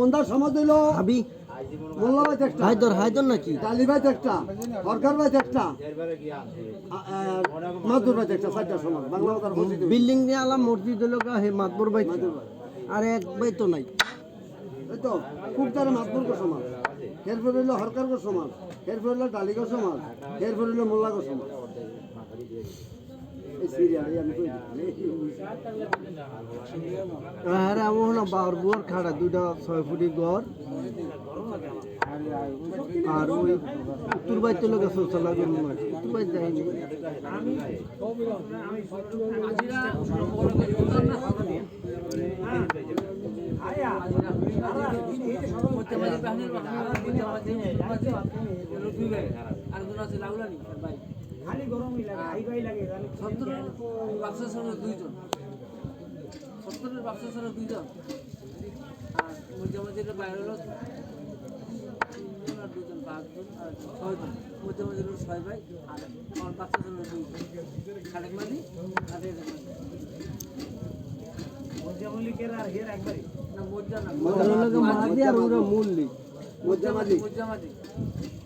ওন্দার সমাজ হইল ভাবি মোল্লা ভাই একটা হায়দর হায়দর নাকি ভাই একটা সরকার ভাই একটা মাদুর ভাই একটা চারটা সমাজ বাংলা বিল্ডিং দিয়ে আলাম মসজিদ গা হে মাতবর বাই আর এক বাই তো নাই। এই তো খুব তারা মাদুর সমাজ। এরপর হইল হরকার সমাজ এরপর হইল ডালিগর সমাজ এরপর হইল মোল্লাগর সমাজ। আমি আরে আমার না বাবার বুয়ার খাড়া দুটা ছয় ফুটি ঘর আর ওই উত্তর বাই তো লোকে শৌচালয় করব না উত্তর বাই যায়নি সত্তরের ব্যবসা দুইজন সত্তরের ব্যবসা ছিল দুইজন আর মধ্যে বাইরে হলো আর দুজন পাঁচজন আর ছয়জন মধ্যে মধ্যে হলো ছয় ভাই আর আমার ছিল দুইজন খালেক মালি আর রেজা মালি না মজ্জা না মাঝি আর ওরা মূল্যি মজ্জামাজি মজ্জা মালি মজ্জামুল্লি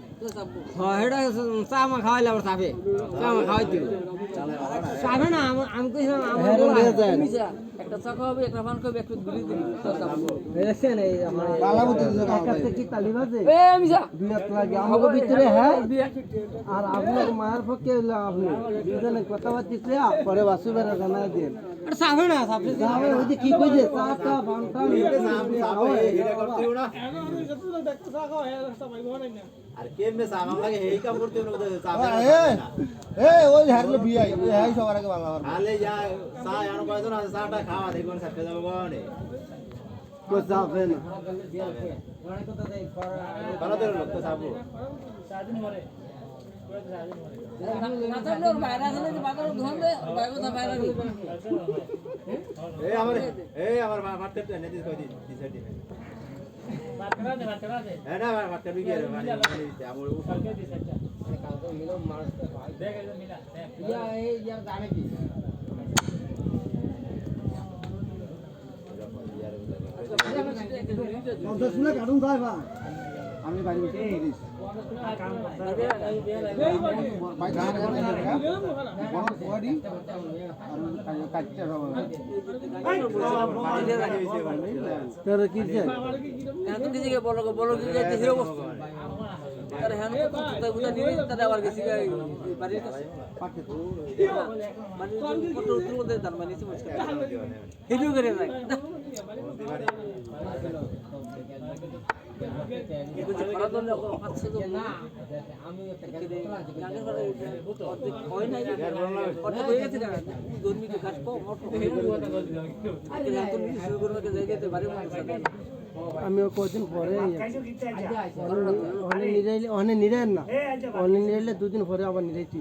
চা হ্যাঁ মা খাওয়াইলে আবার চাবে চা মা খাওয়াই দিল চাবে না আমি কইছিলাম একটা চা খাওয়াবে একটা পান খাওয়াবে একটু গুলি দিবি দেখছেন এই আমার একাতে কি তালি বাজে। এ মিশা দুই হাত লাগে আমাকে ভিতরে হ্যাঁ। আর আপনার মায়ের পক্ষে আপনি দুজনে কথা বার্তিছে পরে বাসু বেড়া জানা দিয়ে এটা না চাবে যাবে ওই যে কি কইছে চাটা বানটা আর না। এই ওই হারলে বিয়াই ওই হাই সবার আগে বাংলা আলে যা চা আনো কয়জন আছে চাটা খাওয়া দেখুন সাথে যাবে কোনে তো যাবে না। ভালো করে লোক তো সাবু। না চাপলে ওর বাইরে আছে না যে বাজার ধন দে বাইরে কথা বাইরে দিবি এই আমার আমার মারতে নেদি কই দি দি সাইডে না মারতে বি গেল আমার উপর এই জানে কি পঞ্চাশ মিনিট ভাই। আমি বাড়ি বসে কিছু কে বলো বলো কি হিরো বস্তু তার হ্যান তো তাই বুঝা নিবি আবার গেছি বাড়ির কাছে। মানে কত উত্তর মধ্যে তার মানে সে মুশকিল হিরো করে যায়। হয়ে গেছে তো শুরু করবে জায়গাতে বাড়ি আমিও কদিন পরে অনেক নিরাইলে অনেক না। অনেক নিরাইলে দুদিন পরে আবার নিরাইছি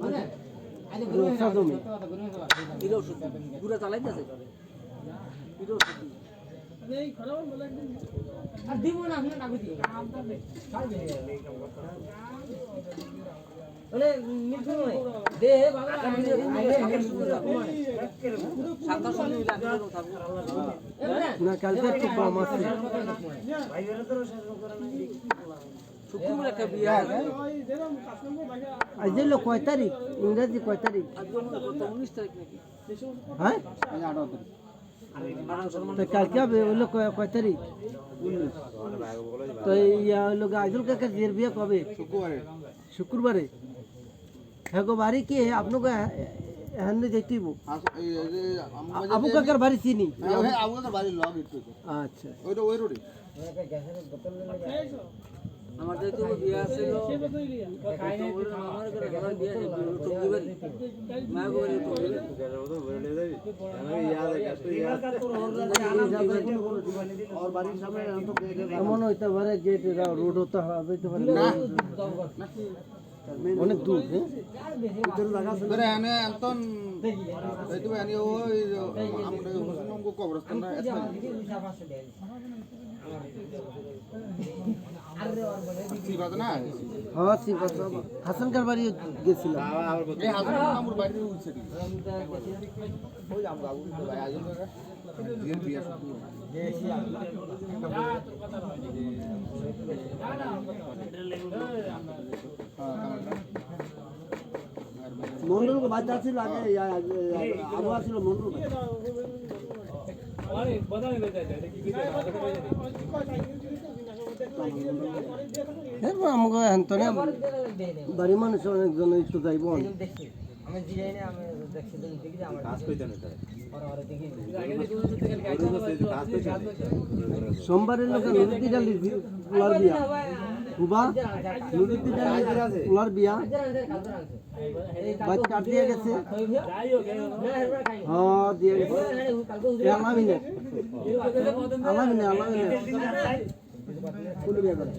মানে আর দিব। না আপনি টাকা দিয়ে। মানে নির্ভর নয় দে বাবা। সাতটার সময় মিলে আমি এরকম থাকব না কালকে একটু কম আছে আজ কয় তারিখ? ইংরাজি কয় তারিখ? হয় কত উনিশ তারিখ নাকি? হ্যাঁ? আঠারো তারিখ তো কালকে হবে হইল কয় কয় তারিখ? তো ইয়া হইল আইজুল কাকার বিয়ে কবে? শুক্রবারে। শুক্রবারে? হ্যাঁ গো বাড়ি কি আপনাকে হ্যাঁ দেখতেইব আবু কাকার বাড়ি চিনি আমাদের বাড়ির লগ একটু আচ্ছা ওইটা ওই রোডে আমার যেহেতু বিয়ে আসছিল আমার ঘরে আমার বিয়ে আছে টঙ্গি বাড়ি মা গো বাড়ি টঙ্গি বাড়ি ওর বাড়ির সামনে এখন তো গেটে এমন হইতে পারে গেট রোড হতে হইতে পারে অনেক দূর হ্যাঁ ভিতরে লাগা আছে Pero ane Anton itu ane ওই আমরা হোসেনগঞ্জ কবরস্থান না সিবাদ না হ্যাঁ ঠিক আছে হাসানকার বাড়ি গেছিলাম এই মন্ডল বাচ্চা ছিল আগে ইয়া, ইয়া, আবু আছিল মন্ডল। এরপর আমাকে এন্তনে বাড়ির মানুষ অনেকজন একটু যাইব। সোমবারের লোক নুরুদ্দি ডালি কুবা পোলার বিয়া। বাচ্চা দিয়ে গেছে। হ্যাঁ দিয়ে গেছে। আলামিনে আলামিনে আলামিনে কোন বিয়া করে।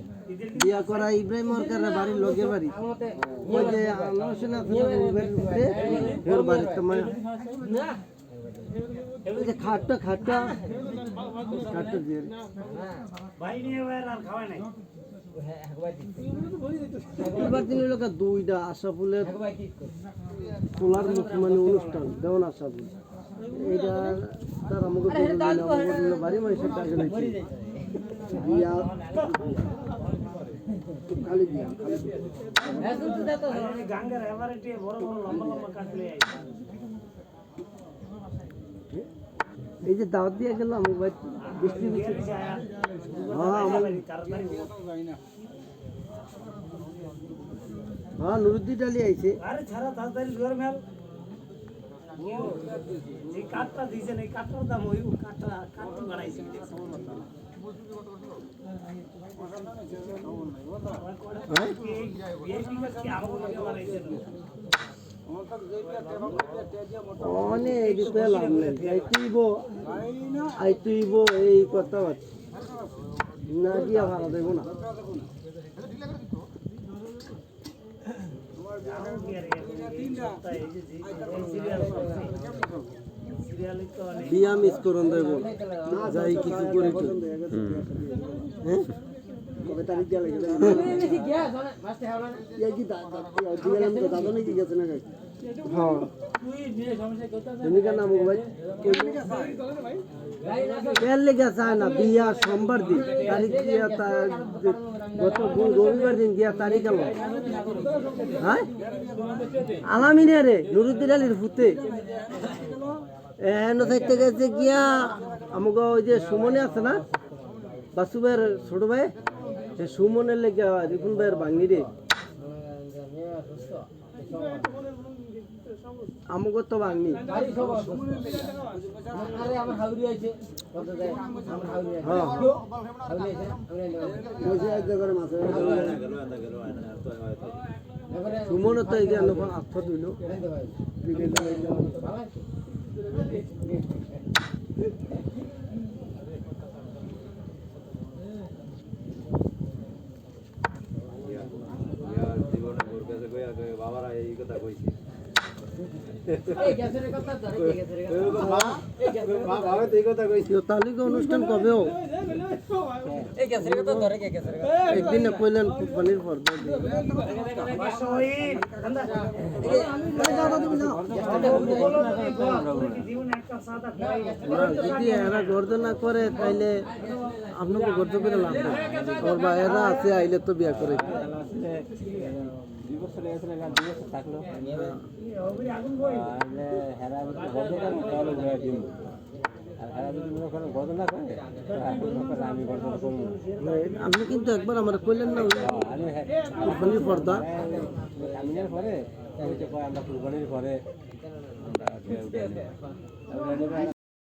বিয়া করা ইব্রাহিম সরকারের বাড়ির লোকের বাড়ি। ওই যে আলোচনা ওর বাড়ি তোমার ওই খাটটা খাটটা। খাটটা দিয়ে এবার দিন লোক দুইটা আশাফুলের খোলার মানে অনুষ্ঠান দেওয়ান আশাফুল এইটা তার আমাকে বাড়ি মানুষের টাকা নিচ্ছে বিয়া। খালি বিয়া খালি বিয়া। এই যে দাওয়াত দিয়ে গেল আমি ভাই বৃষ্টি বৃষ্টি হ্যাঁ আমার হ্যাঁ নুরুদ্দিন ডালি আইছে। আরে ছাড়া তাড়াতাড়ি জোর মেল। যে কাঠটা দিয়েছেন এই কাঠটার দাম ওই কাঠটা কাঠটি বাড়াইছে অনেক লাভ নেই। আইতুইব আইতুইব এই কথা না দিয়া ভাড়া দেবো না। সিরিয়ালে তো অনেক বিয়া মিস করুন দেব। যাই কিছু করি হ্যাঁ? কবে তারিখ দিয়া লাগে ইয়া কি দা- দা- দিয়ে গেলাম তো দাদা নাকি গেছে না হ্যাঁ। নাম ভাই? এর লেগে চায় না বিয়া সোমবার দিন। তারিখ দিয়া গত রবিবার দিন গিয়া তারিখ এলো? হ্যাঁ? আলামিনে রে নুরুদ্দিন আলীর ফুতে এন থাকতে গেছে গিয়া আমাকে ওই যে সুমনে আছে না বাসু ভাইয়ের ছোট ভাই? সে সুমনের লেগে রিপুন ভাইয়ের ভাঙি রে। আমাকে তো ভাঙনি হ্যাঁ। সুমন তো এই যে দিল বাবারা এই কথা কইছি বাবা তো এই কথা কইছি তালিকা অনুষ্ঠান কবেও একদিন কইলেন কোম্পানির পর যদি এরা গর্দ না করে তাইলে আপনাকে গর্দ করে লাভ নেই। আমার ভাইয়েরা আছে আইলে তো বিয়া করে। আর এরা যদি মনে করেন ঘটনা করে তো এখন মনে করেন আমি ঘটনা করব না। আপনি কিন্তু একবার আমার কইলেন না হ্যাঁ কুরবানির পর্দা কামিনের পরে ওই যে কয় আমরা কুরবানির পরে